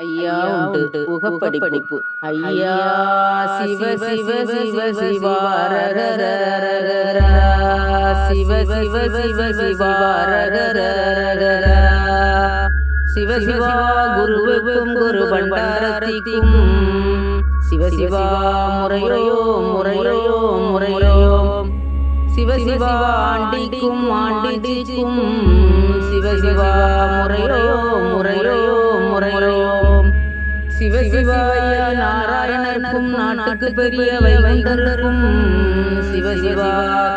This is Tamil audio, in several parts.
ஐயா உண்டு புகப்படிப்பு ஐயா சிவ சிவ சிவ சிவா ரரரரரரரா. சிவ சிவ சிவ சிவா ரரரரரரரா. சிவ சிவா குருவுக்கும் குரு பண்டாரத்திக்கும் சிவ சிவா முறையோ முறையோ முறையோ சிவ சிவா ஆண்டிக்கும் ஆண்டிக்கும் சிவ சிவா முறையோ சிவ சிவாயா நாராயணனுக்கும் நாட்டுக்கு பெரிய வைகுண்டருக்கும் சிவ சிவா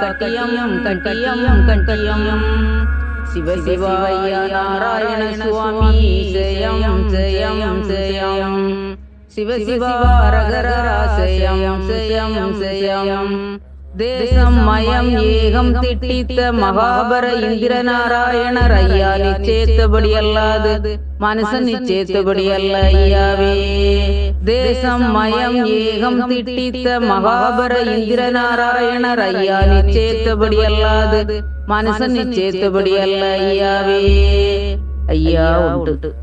கட்டியம் கட்டியம் கட்டியம் சிவ சிவாயா நாராயண சுவாமி ஜெயம் ஜெயம் ஜெயம். சிவ சிவா ரகரா ஜெயம் ஜெயம் ஜெயம். தேசம் மயம் ஏகம் திட்டித்த மகாபர இந்திர நாராயணர் ஐயா நிச்சேத்தபடி அல்லாது மனுஷன் நிச்சேத்தபடி அல்ல ஐயாவே. தேசம் மயம் ஏகம் திட்டித்த மகாபர இந்திர நாராயணர் ஐயா நிச்சேத்தபடி அல்லாது மனுஷன் நிச்சேத்தபடி அல்ல ஐயாவே. ஐயா உண்டு.